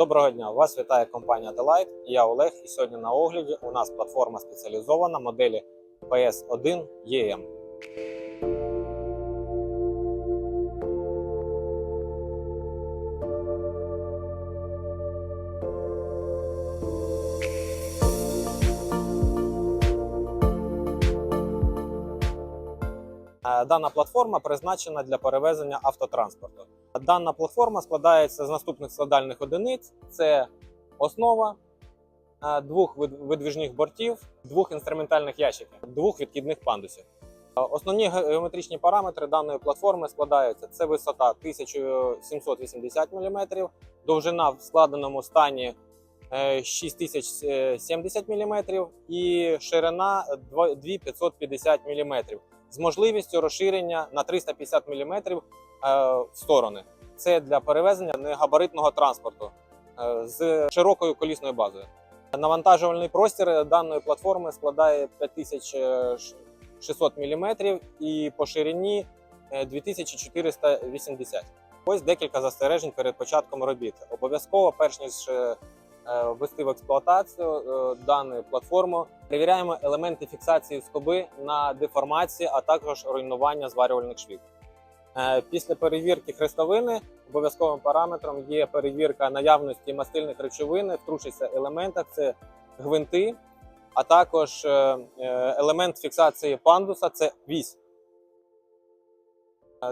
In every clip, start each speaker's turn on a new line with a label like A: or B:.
A: Доброго дня! Вас вітає компанія Delight. Я Олег. І сьогодні на огляді у нас платформа спеціалізована моделі PS1 EM. Е, Дана платформа призначена для перевезення автотранспорту. Дана платформа складається з наступних складальних одиниць: це основа, е, двох видвіжних бортів, двох інструментальних ящиків, двох відкидних пандусів. Е, Основні геометричні параметри даної платформи складаються: це висота 1780 мм, довжина в складеному стані е, 6070 мм і ширина 2550 мм з можливістю розширення на 350 мм е, в сторони. Це для перевезення негабаритного транспорту е, з широкою колісною базою. Навантажувальний простір даної платформи складає 5600 мм і по ширині е, 2480 Ось декілька застережень перед початком робіт. Обов'язково, перш ніж е, е, ввести в експлуатацію е, дану платформу, перевіряємо елементи фіксації скоби на деформації, а також руйнування зварювальних швів. Е, Після перевірки хрестовини обов'язковим параметром є перевірка наявності мастильних речовин в трущихся елементах. Це гвинти, а також е, е, елемент фіксації пандуса це вісь.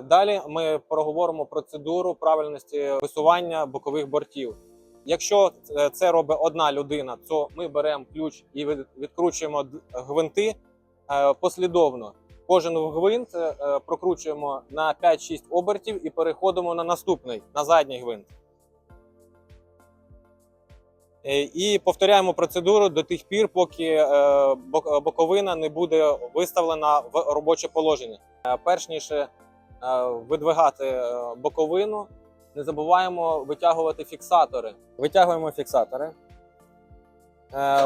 A: Далі ми проговоримо процедуру правильності висування бокових бортів. Якщо це робить одна людина, то ми беремо ключ і відкручуємо гвинти послідовно. Кожен гвинт е, прокручуємо на 5-6 обертів і переходимо на наступний, на задній гвинт. Е, І повторяємо процедуру до тих пір, поки е, боковина не буде виставлена в робоче положення. Перш ніж видвигати боковину, не забуваємо витягувати фіксатори. Витягуємо фіксатори.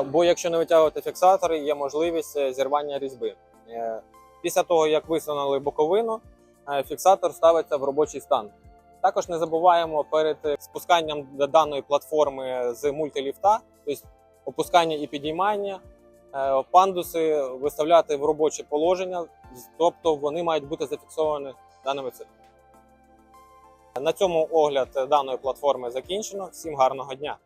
A: Бо якщо не витягувати фіксатори, є можливість зірвання різьби. Після того, як висунули боковину, е, фіксатор ставиться в робочий стан. Також не забуваємо перед е, спусканням даної платформи з мультиліфта, тобто опускання і підіймання, е, пандуси виставляти в робоче положення, тобто вони мають бути зафіксовані даними цифрами. На цьому огляд даної платформи закінчено. Всім гарного дня!